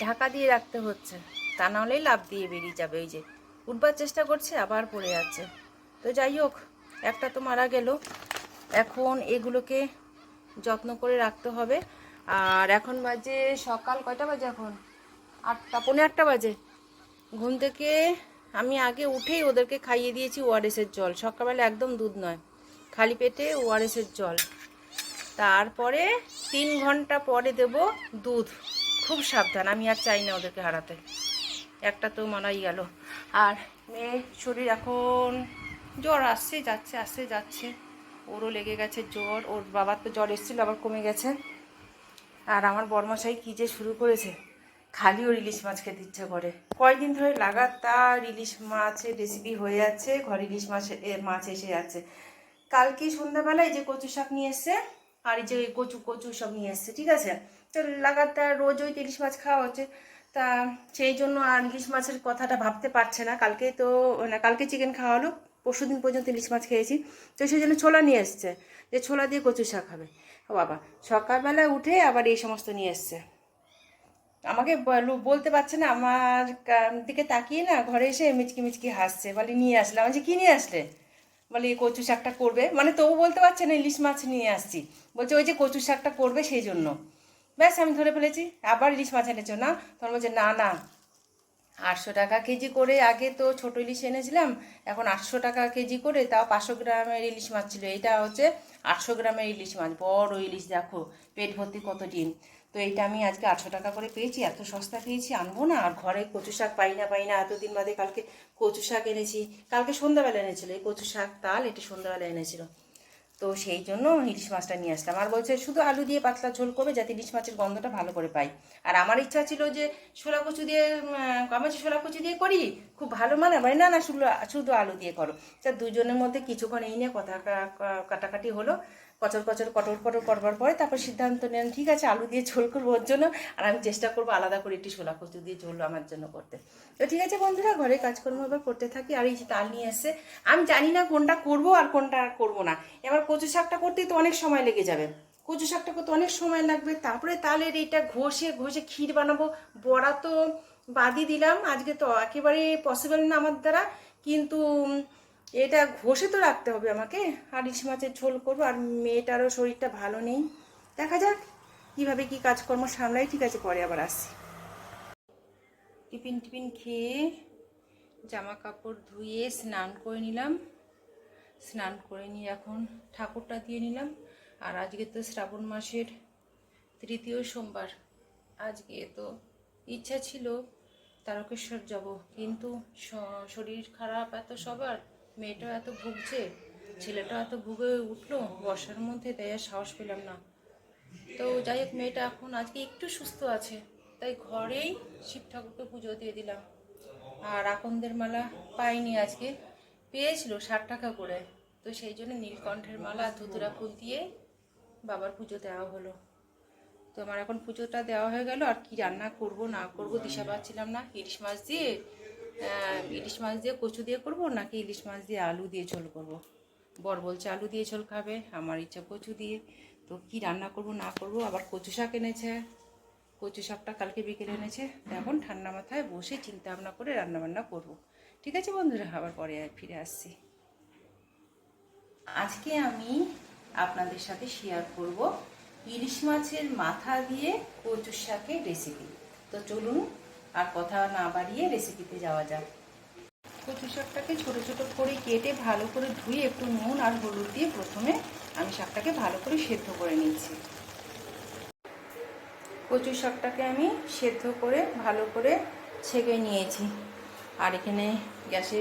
ঢাকা দিয়ে রাখতে হচ্ছে। তা নাহলেই লাভ দিয়ে বেরিয়ে যাবে ওই যে। উঠবার চেষ্টা করছে, আবার পড়ে যাচ্ছে। তো যাই হোক, একটা তো মারা গেল। এখন এগুলোকে যত্ন করে রাখতে হবে। আর এখন বাজে সকাল কয়টা বাজে এখন? আটটা, পৌনে আটটা বাজে। ঘুম থেকে আমি আগে উঠেই ওদেরকে খাইয়ে দিয়েছি ওআরএসের জল। সকালবেলা একদম দুধ নয়, খালি পেটে ওআরএসের জল। তারপরে তিন ঘণ্টা পরে দেব দুধ। খুব সাবধান, আমি আর চাই না ওদেরকে হারাতে। একটা তো মারাই গেল। আর মেয়ে শরীর এখন জ্বর আসছে, যাচ্ছে আসছে, যাচ্ছে। ওরও লেগে গেছে জ্বর, ওর বাবার তো জ্বর এসেছিল, আবার কমে গেছে। আর আমার বর্মশাই কী যে শুরু করেছে, খালি ওর ইলিশ মাছ খেতে ইচ্ছা করে। কয়দিন ধরে লাগাতার ইলিশ মাছের রেসিপি হয়ে যাচ্ছে, ঘর ইলিশ মাছ মাছ এসে যাচ্ছে। কালকে সন্ধ্যাবেলায় যে কচু শাক নিয়ে এসছে আর এই যে কচু কচু সব নিয়ে এসছে ঠিক আছে? তো লাগাতার রোজ ওই ইলিশ মাছ খাওয়া হচ্ছে। তা সেই জন্য আর ইলিশ মাছের কথাটা ভাবতে পারছে না। কালকে তো না কালকে চিকেন খাওয়া হলো পরশু দিন পর্যন্ত ইলিশ মাছ খেয়েছি। তো সেই জন্য ছোলা নিয়ে এসছে যে ছোলা দিয়ে কচু শাক খাবে ও বাবা সকালবেলা উঠে আবার এই সমস্ত নিয়ে এসছে। আমাকে বলতে পারছে না আমার দিকে তাকিয়ে না ঘরে এসে মিচকি মিচকি হাসছে। বলে নিয়ে আসলাম। আমি বলছি, কি নিয়ে আসলে? বলে এই কচু শাকটা করবে? মানে তবু বলতে পারছে না, ইলিশ মাছ নিয়ে আসছি। বলছে, ওই যে কচু শাকটা করবে সেই জন্য। ব্যাস, আমি ধরে ফেলেছি। আবার ইলিশ মাছ এনেছো না? তখন বলছে, না না। আটশো টাকা কেজি করে আগে তো ছোট ইলিশ এনেছিলাম, এখন আটশো টাকা কেজি করে তাও পাঁচশো গ্রামের ইলিশ মাছ ছিল। এটা হচ্ছে আটশো গ্রামের ইলিশ মাছ। বড় ইলিশ, দেখো। পেট ভর্তি কত ডিম তো এইটা আমি আজকে আটশো টাকা করে পেয়েছি, এত সস্তা পেয়েছি, আনব না। আর ঘরে কচু শাক পাই না পাই না। এতদিন বাদে কালকে কচু শাক এনেছি। কালকে সন্ধ্যাবেলা এনেছিল, এই কচু শাক, তাল এটি সন্ধ্যাবেলা এনেছিল। তো সেই জন্য ইলিশ মাছটা নিয়ে আসলাম। আর বলছে, শুধু আলু দিয়ে পাতলা ঝোল করবে যাতে ইলিশ মাছের গন্ধটা ভালো করে পাই। আর আমার ইচ্ছা ছিল যে ছোলা কচু দিয়ে বলছি ছোলা কচু দিয়ে করি, খুব ভালো মানে ভাই না না, শুধু শুধু আলু দিয়ে করো। তা দুজনের মধ্যে কিছুক্ষণ এই নিয়ে কথা কাটাকাটি হলো। কচর কচর, কটর কটর করবার পরে তারপর সিদ্ধান্ত নেন ঠিক আছে, আলু দিয়ে ঝোল করব ওর জন্য, আর আমি চেষ্টা করব আলাদা করে একটি ছোলা কচু দিয়ে ঝোল আমার জন্য করতে। তো ঠিক আছে বন্ধুরা, ঘরে কাজকর্ম এবার করতে থাকি, আর এই যে তাল নিয়ে এসে, আমি জানি না কোনটা করব আর কোনটা করব না। এবার কচু শাকটা করতেই তো অনেক সময় লেগে যাবে। কচু শাকটা করতে অনেক সময় লাগবে, তারপরে তালের এইটা ঘষে ঘষে ক্ষীর বানাবো। বড়া তো বাদই দিলাম, আজকে তো একেবারে পসিবল না আমার দ্বারা, কিন্তু এটা ঘষে তো রাখতে হবে আমাকে। আর ইলিশ মাছের ঝোল করব, আর মেয়েটারও শরীরটা ভালো নেই। দেখা যাক কীভাবে কি কাজকর্ম সামলাই, ঠিক আছে, পরে আবার আসি টিফিন টিফিন খেয়ে জামা কাপড় ধুয়ে স্নান করে নিলাম। স্নান করে নিয়ে এখন ঠাকুরটা দিয়ে নিলাম। আর আজকে তো শ্রাবণ মাসের তৃতীয় সোমবার। আজকে তো ইচ্ছা ছিল তারকেশ্বর যাব, কিন্তু শরীর খারাপ এত সবার। মেয়েটাও এত ভুগছে ছেলেটাও এত ভুগে উঠল, বর্ষার মধ্যে তাই আর সাহস পেলাম না। তো যাই হোক, মেয়েটা এখন আজকে একটু সুস্থ আছে, তাই ঘরেই শিব ঠাকুরকে পুজো দিয়ে দিলাম। আর আকন্দের মালা পাইনি আজকে, পেয়েছিল ষাট টাকা করে। তো সেই জন্য নীলকণ্ঠের মালা ধুতুরা ফুল দিয়ে বাবার পুজো দেওয়া হলো। তো আমার এখন পুজোটা দেওয়া হয়ে গেল, আর কি রান্না করব না করব দিশা পাচ্ছিলাম না। ইলিশ মাছ দিয়ে ইলিশ মাছ দিয়ে কচু দিয়ে করব নাকি ইলিশ মাছ দিয়ে আলু দিয়ে ঝোল করব? বর বলছে, আলু দিয়ে ঝোল খাবে, আমার ইচ্ছা কচু দিয়ে। তো কি রান্না করব, না করব? আবার কচু শাক এনেছে। কচু শাকটা কালকে বিকেলে এনেছে। এখন ঠান্ডা মাথায় বসে চিন্তা ভাবনা করে রান্না বান্না করব। ঠিক আছে বন্ধুরা, আবার পরে ফিরে আসছি। আজকে আমি আপনাদের সাথে শেয়ার করব ইলিশ মাছের মাথা দিয়ে কচু শাকের রেসিপি তো চলুন আর কথা না বাড়িয়ে রেসিপিতে যাওয়া যাক। কচু শাকটাকে ছোট ছোট করে কেটে ভালো করে ধুয়ে একটু নুন আর হলুদ দিয়ে প্রথমে আমি শাকটাকে ভালো করে সেদ্ধ করে নিচ্ছি। কচু শাকটাকে আমি সেদ্ধ করে ভালো করে ছেঁকে নিয়েছি। আর এখানে গ্যাসে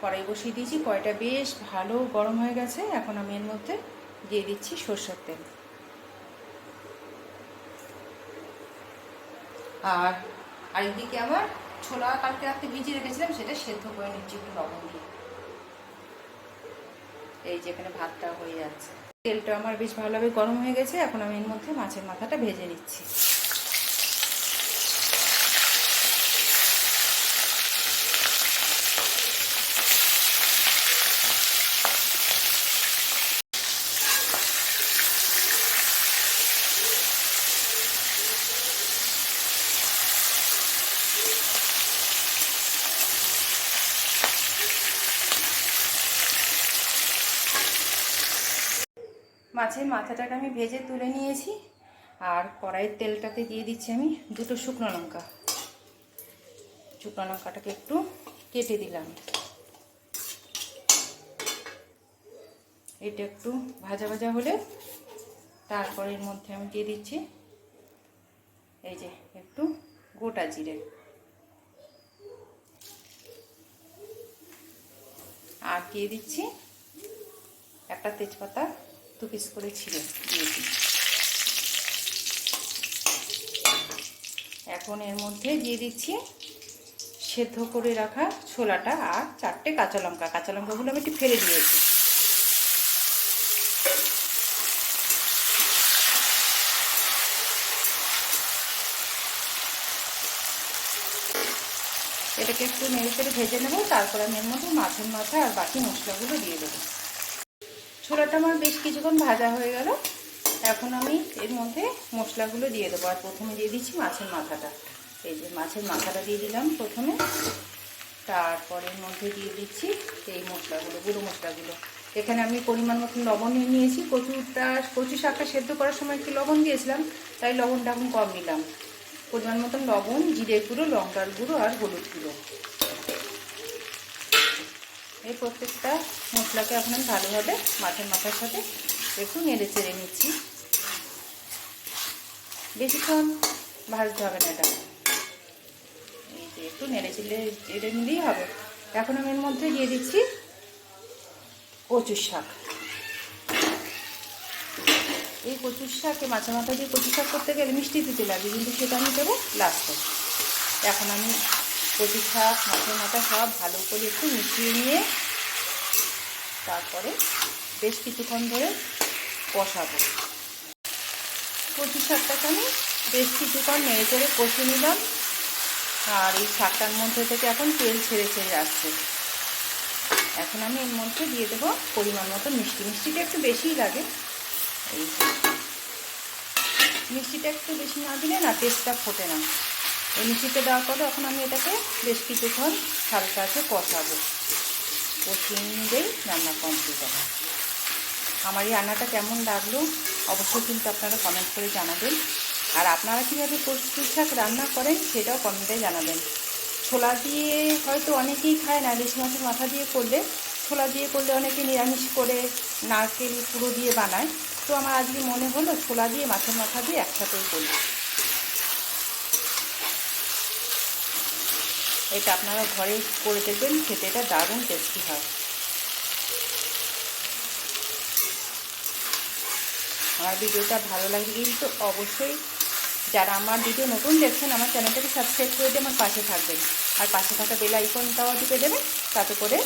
কড়াই বসিয়ে দিয়েছি, কড়াইটা বেশ ভালো গরম হয়ে গেছে। এখন আমি এর মধ্যে দিয়ে দিচ্ছি সরষের তেল। আর আর এদিকে আমার ছোলা কালকে রাত্রে ভিজিয়ে রেখেছিলাম, সেটা সেদ্ধ করে নিচ্ছি একটু লবণ দিয়ে। এই যে এখানে ভাতটা হয়ে যাচ্ছে। তেলটা আমার বেশ ভালোভাবে গরম হয়ে গেছে, এখন আমি এর মধ্যে মাছের মাথাটা ভেজে নিচ্ছি। মাছের মাথাটাকে আমি ভেজে তুলে নিয়েছি আর কড়াইয়ের তেলটাতে দিয়ে দিচ্ছি আমি দুটো শুকনো লঙ্কা। শুকনো লঙ্কাটাকে একটু কেটে দিলাম। এটা একটু ভাজা ভাজা হলে তারপর এর মধ্যে আমি দিয়ে দিচ্ছি এই যে একটু গোটা জিরে। আর দিয়ে দিচ্ছি একটা তেজপাতা পিস করে দিয়েছি এখন এর মধ্যে দিয়ে দিচ্ছি সেদ্ধ করে রাখা ছোলাটা আর চারটে কাঁচা লঙ্কা। কাঁচা লঙ্কাগুলো আমি একটু ফেলে দিয়েছি। এটাকে একটু নেড়ে চেড়ে ভেজে নেব, তারপর আমি এর মধ্যে মাছের মাথা আর বাকি মশলাগুলো দিয়ে দেবো। ছোলাটা আমার বেশ কিছুক্ষণ ভাজা হয়ে গেল। এখন আমি এর মধ্যে মশলাগুলো দিয়ে দেবো। আর প্রথমে দিয়ে দিচ্ছি মাছের মাথাটা। এই যে মাছের মাথাটা দিয়ে দিলাম প্রথমে। তারপরে এর মধ্যে দিয়ে দিচ্ছি এই মশলাগুলো, গুঁড়ো মশলাগুলো। এখানে আমি পরিমাণ মতন লবণ নিয়ে নিয়েছি। কচুটা, কচু শাকটা সেদ্ধ করার সময় একটু লবণ দিয়েছিলাম, তাই লবণটা এখন কম নিলাম পরিমাণ মতন লবণ, জিরে গুঁড়ো, লঙ্কার গুঁড়ো আর হলুদ গুঁড়ো। এই প্রত্যেকটা মশলাকে এখন ভালোভাবে মাথার মাথার সাথে একটু নেড়ে চেড়ে নিচ্ছি। বেশিক্ষণ ভাজতে হবে না এটা। এই যে একটু নেড়ে চেড়ে চেড়ে নিলেই হবে। এখন আমি এর মধ্যে দিয়ে দিচ্ছি কচুর শাক। এই কচুর শাকে মাছে মাথা দিয়ে কচুর শাক করতে গেলে মিষ্টি দিতে লাগে, কিন্তু সেটা আমি দেবো লাস্টে। এখন আমি কচুর শাক মাথা সব ভালো করে একটু মিশিয়ে নিয়ে তারপরে বেশ কিছুক্ষণ ধরে কষাবো। কচুর শাকটাকে আমি বেশ কিছুক্ষণ নেড়ে চেড়ে কষে নিলাম। আর এই শাকটার মধ্যে থেকে এখন তেল ছেড়ে ছেড়ে আসছে। এখন আমি এর মধ্যে দিয়ে দেবো পরিমাণ মতো মিষ্টি। মিষ্টিটা একটু বেশিই লাগে। এই মিষ্টিটা একটু বেশি না দিলে না, টেস্টটা ফোটে না। এই মিষ্টিটা দেওয়ার পরে এখন আমি এটাকে বেশ কিছুক্ষণ হালকা আছে কষাবো। কষিয়ে নিলেই রান্না কমপ্লিট হবে। আমার এই রান্নাটা কেমন লাগল অবশ্যই কিন্তু আপনারা কমেন্ট করে জানাবেন। আর আপনারা কীভাবে শাক রান্না করেন সেটাও কমেন্টে জানাবেন। ছোলা দিয়ে হয়তো অনেকেই খায় না ইলিশ মাছের মাথা দিয়ে করলে। ছোলা দিয়ে করলে অনেকে নিরামিষ করে, নারকেল পুরো দিয়ে বানায়। তো আমার আজকে মনে হলো ছোলা দিয়ে, মাছের মাথা দিয়ে একসাথেই করি এটা আপনারা ঘরে করে দেখবেন, খেতে এটা দারুণ টেস্টি হয়। আমার ভিডিওটা ভালো লাগে কিন্তু অবশ্যই যারা আমার ভিডিও নতুন দেখছেন, আমার চ্যানেলটাকে সাবস্ক্রাইব করে দিয়ে আমার পাশে থাকবেন। আর পাশে থাকা বেল আইকনটাও টিপে দেবেন, তাতে করে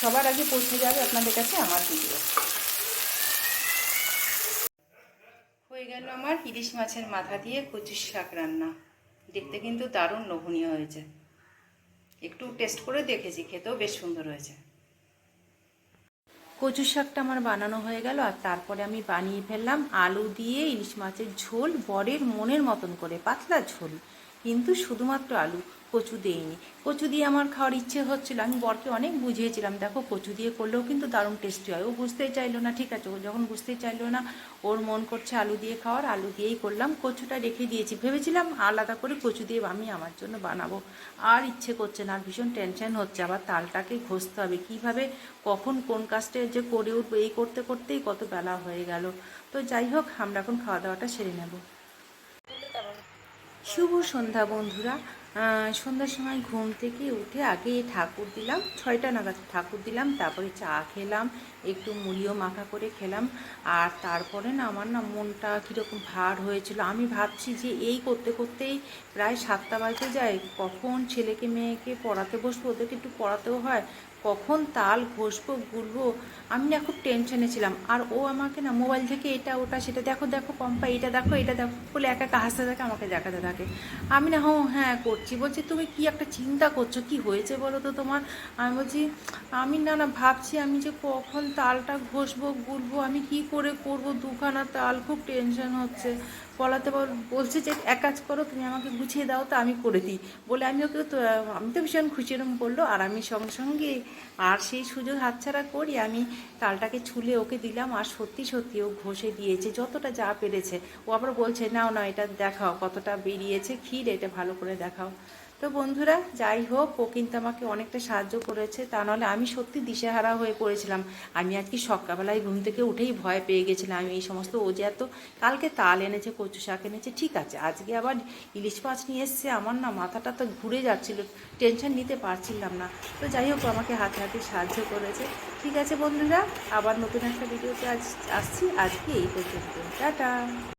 সবার আগে পৌঁছে যাবে আপনাদের কাছে আমার ভিডিও। হয়ে গেল আমার ইলিশ মাছের মাথা দিয়ে কচুর শাক রান্না। দেখতে কিন্তু দারুণ লোভনীয় হয়েছে। একটু টেস্ট করে দেখেছি, খেতেও বেশ সুন্দর হয়েছে। কচু শাকটা আমার বানানো হয়ে গেল, আর তারপরে আমি বানিয়ে ফেললাম আলু দিয়ে ইলিশ মাছের ঝোল, বরের মনের মতন করে, পাতলা ঝোল। কিন্তু শুধুমাত্র আলু, কচু দেইনি। কচু দিয়ে আমার খাওয়ার ইচ্ছে হচ্ছিল। আমি বরকে অনেক বুঝিয়েছিলাম, দেখো, কচু দিয়ে করলেও কিন্তু দারুণ টেস্টি হয়। ও বুঝতেই চাইলো না, ঠিক আছে। ও যখন বুঝতেই চাইলো না, ওর মন করছে আলু দিয়ে খাওয়ার। আলু দিয়েই করলাম, কচুটা রেখে দিয়েছি। ভেবেছিলাম আলাদা করে কচু দিয়ে আমি আমার জন্য বানাবো। আর ইচ্ছে করছে না, আর ভীষণ টেনশন হচ্ছে। আবার তালটাকে ঘষতে হবে। কীভাবে, কখন, কোন কাজটা যে করে উঠবো, এই করতে, করতেই কত বেলা হয়ে গেল। তো যাই হোক, আমরা এখন খাওয়া দাওয়াটা সেরে নেব। শুভ সন্ধ্যা বন্ধুরা। সন্ধ্যার সময় ঘুম থেকে উঠে আগে ঠাকুর দিলাম, ছয়টা নাগাদ ঠাকুর দিলাম, তারপরে চা খেলাম, একটু মুড়িও মাখা করে খেলাম। আর তারপরে না আমার না মনটা কীরকম ভার হয়েছিল। আমি ভাবছি যে এই করতে করতেই প্রায় সাতটা বাজতে যায়, কখন ছেলেকে, মেয়েকে পড়াতে বসবো, ওদেরকে একটু পড়াতেও হয় কখন তাল ঘষবো, গুলবো, আমি না খুব টেনশনে ছিলাম। আর ও আমাকে না মোবাইল থেকে এটা, ওটা, সেটা, দেখো দেখো পম্পা এটা দেখো এটা দেখো, বলে একা একা হাসতে থাকে, আমাকে দেখাতে থাকে। আমি না হ্যাঁ হ্যাঁ করছি। বলছি, তুমি কি একটা চিন্তা করছ? কি হয়েছে বলো তো তোমার? আমি বলছি, আমি না না, ভাবছি আমি যে কখন তালটা ঘষবো, গুলবো, আমি কি করে করব? দুখানা তাল, খুব টেনশন হচ্ছে। বল- বলছে যে, এক কাজ করো, তুমি আমাকে গুছিয়ে দাও, তো আমি করে দিই। বলে আমি ওকে তো, আমি তো ভীষণ খুশি, এরম বলল। আর আমি সঙ্গে সঙ্গে, আর সেই সুযোগ হাতছাড়া করি, আমি তালটাকে ছুলে ওকে দিলাম। আর সত্যি সত্যি ও ঘষে দিয়েছে, যতটা যা পেরেছে। ও আবার বলছে, নাও না এটা দেখাও, কতটা বেরিয়েছে, ক্ষীর, এটা ভালো করে দেখাও। তো বন্ধুরা, যাই হোক, ও কিন্তু আমাকে অনেকটা সাহায্য করেছে। তা নাহলে আমি সত্যি দিশেহারা হয়ে পড়েছিলাম। আমি আজকে সকালবেলায় ঘুম থেকে উঠেই ভয় পেয়ে গেছিলাম। আমি এই সমস্ত ও যে এত কালকে তাল এনেছে, কচু শাক এনেছে, ঠিক আছে, আজকে আবার ইলিশ মাছ নিয়ে এসছে। আমার না মাথাটা তো ঘুরে যাচ্ছিল, টেনশন নিতে পারছিলাম না। তো যাই হোক আমাকে হাতে হাতে সাহায্য করেছে। ঠিক আছে বন্ধুরা, আবার নতুন একটা ভিডিওতে আজ আসছি। আজকে এই পর্যন্ত। টাটা!